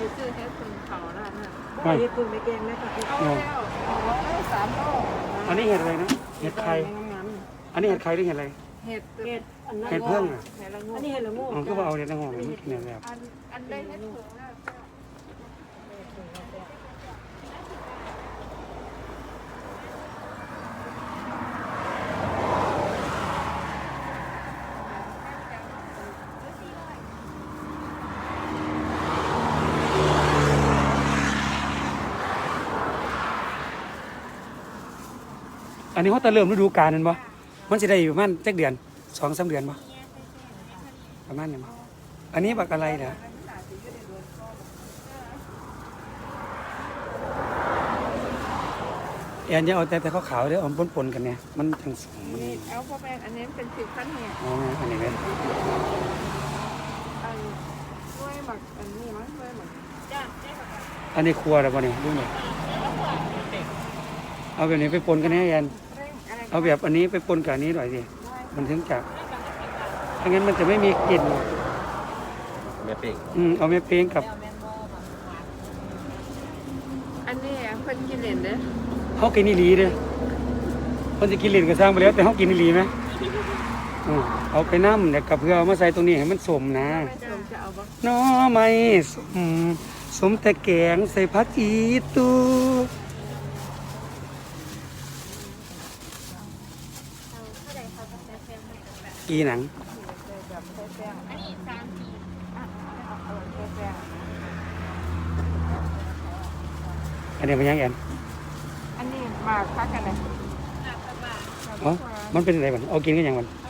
ไปซื้อเฮ็ดพึ่งเขาแล้วน่ะไม่เฮ็ดพึ่งไม่แกงนะค่ะเอาแล้วเอาสามโลอันนี้เห็ดอะไรนะ เห็ดไข่งามอันนี้เห็ดไข่หรือเห็ดอะไร เห็ดๆเฮ็ดอันนั้นเห็ดเพิ่งอะเห็ดละงูอันนี้เฮ็ดละโงูอ๋อก็ว่าเอาเห็ดนางหอมมันกินเนี่ยแบบอันอันได้เห็ดพึ่ง นนี้เขาจะเริ่มฤดูกาลนั่นบ่มันจะได้อยู่ประมาณจักเดือนสองสามเดือนบ่ประมาณนี้บ่อันนี้บักอะไรเนี่ยแอนจะเอาแต่แต่ขาวๆเด้อเอาปนๆกันเนี่ยมันทั้งสองมันนี่เอาพ่อแม่อันนี้เป็นสิบขั้นเนี่ยอ๋ออันนี้เป็นอันกล้วยหมักอันนี้มั้งกล้วยหมักอันนี้ครัวแล้วบ่เนี่ยดูหน่อยเอาแบบนี้ไปปนกันแน่แอน เร่งอะไรเอาแบบอันนี้ไปปนกับอันนี้หน่อยสิมันถึงจะถ้างั้นมันจะไม่มีกลิ่นแม่เป่งอืมเอาแม่เพลงกับอันนี้เพิ่นกินเล่นเด้อเขากินอีหลีเด้อคนจะกินเล่นก็สร้างไปแล้วแต่เขากินอีหลีไหมอืมเอาไปน้ำเนี่ยกับเพื่อเอามาใส่ตรงนี้ให้มันสมนะแม่ชมจะเอาบ่หน้อไม่สมสมแต่แกงใส่ผักอีตู อีหนังแบบใส่แป้งอันนี้สามสีอะเอาเอาใส่แป้งอันนี้เป็นยังแอนอันนี้หมากพักกันเลยอ๋อมันเป็นอะไรบ้างเอากินกันยังมันเอาไปเกงด้วยกัน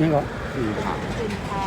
ยังก็คือผักเป็นเท้า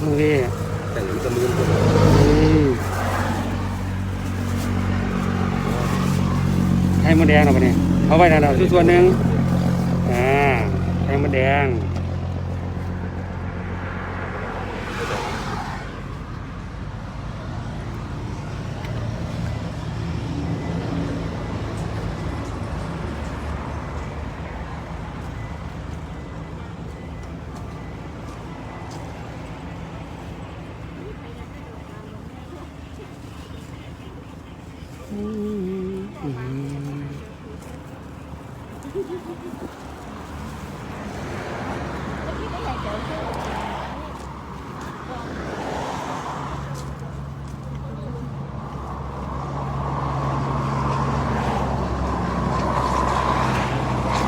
คแต่งนี้ก็มือคนอืมไข่มดแดงเราปะเนี่ยเอาไว้นะเราส่วนหนึ่งอ่าไข่มดแดง อืมอืม คร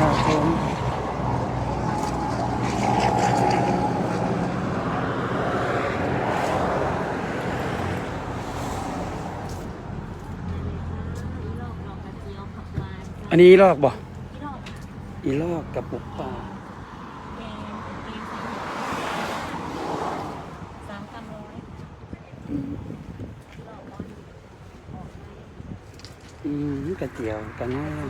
ับผมอันนี้ลอกบ่ อีลอกกับปุกปลาสามสามร้อยอืมกระเจียวกระง่าย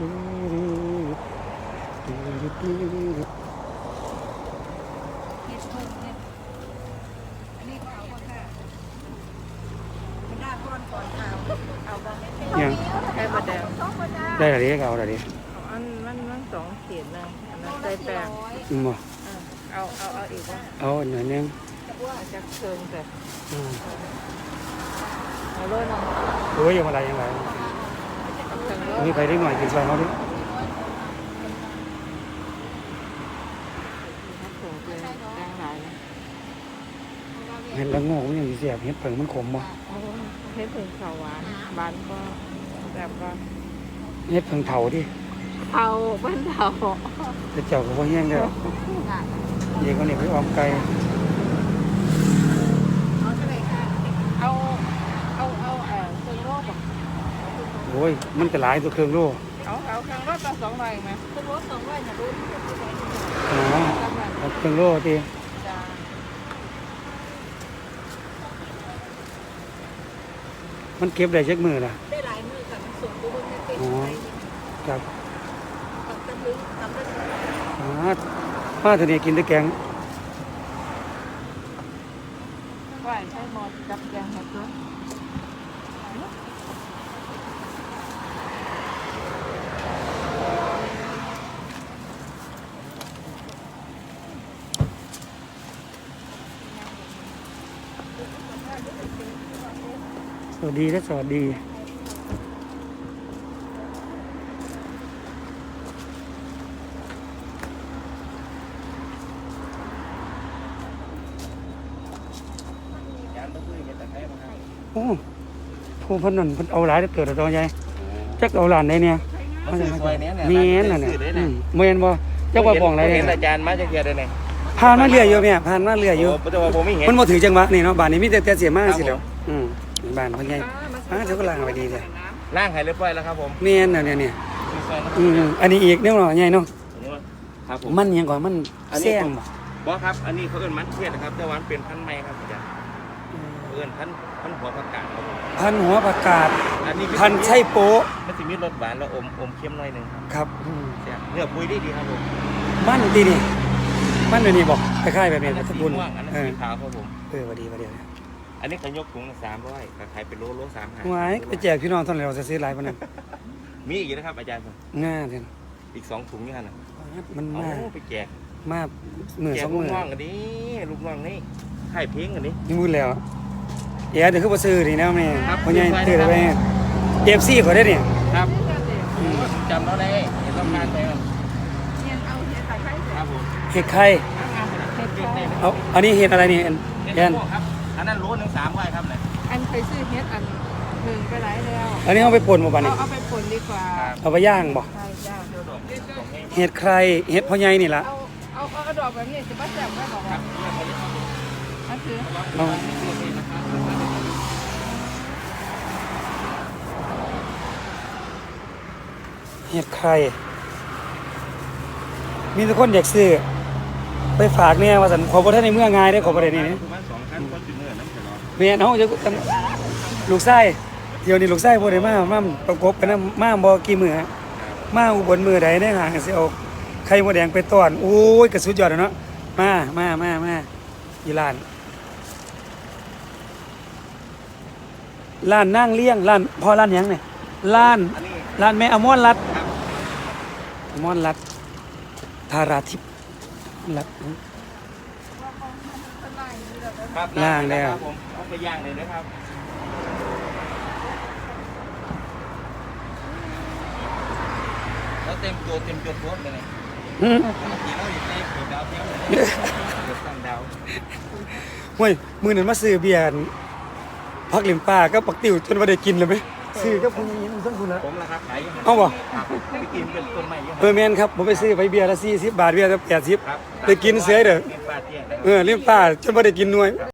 อ นี่นี่นี่ยังไข่มดแดงได้อะไรก็เอาอะไรดิอันมันมันสองเขีดนนะอันนั้นใส่แป้งอืมบ่เอาเอาเอาอีกว่าเอาหน่อยนึงว่าจะเคิงแต่อืมเอาเลยน้องโอ้ยยังอะไรยังไงเอาเคิงเลมียไปได้หน่อยกินซอยเขาดิ ถูกเลยแดงหลายเห็นแล้วโง่มันยังสิเสียบเห็ดเผิงมันขมบ่เฮ็ดถึงข้าวหวานบานก็แบบก็เห็ดเผิงเถาดิเผาบ้านเผาแต่เจ้าก็บ่แห้งเด้อเดี๋ยวก็นี่ไปออมไก่เอาเอาเอาเอ่อเครื่องโลกโอ้ยมันก็หลายตัวเครื่องโลเอาเอาเครื่องโลกต่อสองใบไหมเครื่องโลกสองใบนะรู้อ๋อเอาเครื่องโลติจ้ามันเก็บได้จักมือล่ะ ได้หลายมือกับส่งตัวบนเป็นอ๋อครับกับตะลึงทำได้อ๋อมาเถอะนี่กินแต่แกงว่าใช้หมอจับแกงมาตัวส วัสดีและสวัสดี โอ้ผู้เพนนันเพิ่นเอาหลายเกิดตัวใหญ่จักเอาหลานได้เนี่ยมันคือซอยเนี้ยเนี่ยแม่นน่ะเนี่ยอืมแม่นบ่จักว่าบ้องอะไรเห็เนี่ยนอาจารย์มาจะเกียร์ได้ไหนผ่านมาเรื่อยอยู่แม่ผ่านมาเรื่อยอยู่โอ้แต่ว่าผมไม่เห็นมันบ่ถือจังหวะนี่เนาะบ้านนี้มีแต่แต่เสียมากสิแล้ครับผมวอืม บ้านเพิ่นใหญ่อ่าเดี๋ยวก็ล้างไว้ดีเลยล่างหายเรียบร้อยแล้วครับผมแม่นน่ะเนี่ยเนี่ยมีซอยนะอืมอันนี้อีกแนวเนาะใหญ่เนาะครับผมมันหยังก่อนมันอันนี้แซงบ่บอสครับ อันนี้เขาเอิ้นมันเทียดนะครับแต่ว่ามันเป็นพันธุ์ใหม่ครับอาจารย์เอิ้นพันธุ์พันธุ์หัวผักกาดครับผมพันหัวประกาศอันนี้พันไช่โป๊ะมันจะมีรสหวานแล้วอมอมเค็มหน่อยหนึงครับครับอืมแซ่บเนื้อปุยดีดีครับผมมันดีนี่มันเดี๋ยวนี้บอกคล้ายๆแบบนี้อันนั้นตะสีบุญม่วงอันนั้นเออสีขาวครับผมเออว่าดีว่าดี อันนี้ขยกถุงละสามร้อยขายเป็นโลโลสามห้าหวายไปแจกพี่น้องเท่าไหร่เราจะซื้อหลายปานนั้นมีอีกนะครับ อาจารย์ผมง่าเด่นอีกสองถุงนี่ฮะนะมันเอามากไปแจกมากมือแจสกองลูมืกอน้องกันนี้ลูกน้องนี่ให้เพลงกันนี้ นี่พูดแล้วเอ๋เดี๋ยวคือบ่ซื้อนี่นะแม่ครับพ่อใหญ่ซื้ซื้ออไว้ได้นะไป FC เขาได้เนี่ยครับผมจำเราได้เห็นต้องการไปครับเนี่ยเอาเนี่ยใส่ไข่เสร็จครับผมเห็ดไข่เฮ็ดไข่เอาอันนี้เห็ดอะไรนี่อันเห็ดยันพวกครับ อันนั้นโลหนึ่งสามร้อยครับเนี่ยอันไปซื้อเฮ็ดอันหนึ่งไปหลายแล้วอันนี้เอาไปป่นบ่บัดเอานี้เอาไปผลดีกว่าเอาไปย่างบ่ใช่จ้าเที่ยวดอกเที่ยวดอกให้เห็ดใครเห็ดพ่อใหญ่นี่ล่ะเอาเอาเอากระดอกแบบนี้จะป้าแจ่มได้บอกครัว่าบเนี่ยเขาจะเอานั่นคือเอาเที่ยวให้นะครับเห็ดใคร มีทุกคนอยากซื้อไปฝากเนี่ยว่าสันขอบ่ทันในเมื่อง่ายได้อขอบ่ได้นี่นี่ประมาณส เสร็จแล้วแม่นเฮาจะลูกไส้เดี๋ยวนี้ลูกไส้บ่ได้มามาประกบกันนะมาบ่กี่มื้อฮะมาอุบลมื้อใดได้ห่างสิเอาไข่มดแดงไปต้อนโอ้ยก็สุดยอดแล้วเนาะมามามามาอยู่ร้านร้านนั่งเลี้ยงร้านพอร้านหยังเนี่ยร้านอันนี้ร้านแม่อมรรัตน์ครับอมรรัตน์ธาราทิพย์รัตน์ครับย่างแล้วครับผ มเอาไปย่างเลยนะครับแล้วเต็มตัวเต็มตัวตัวเลยเนี่ยอืมกี่โลอยู่ในเกือบดาวเทียมเลยเกือบตั้งดาวเฮ้ยมือนั้นมาซื้อเบียร์พักเหลิมป้าก็ปักติ๋วจนว่าได้กินเลยไหมซื้อก็พุ่งยินต้นทุนละผมราคาขายยู่เอาบ่ครับไปกินเป็นต้นไม้เยอะเออแมนครับผมไปซื้อไปเบียร์ละสี่สิบบาทเบียร์ละแปดสิบครับได้กินเสือเด้อกินปลาเตี้ยนะครับเออเลี้ยงป้าจนว่าได้กินหน่วย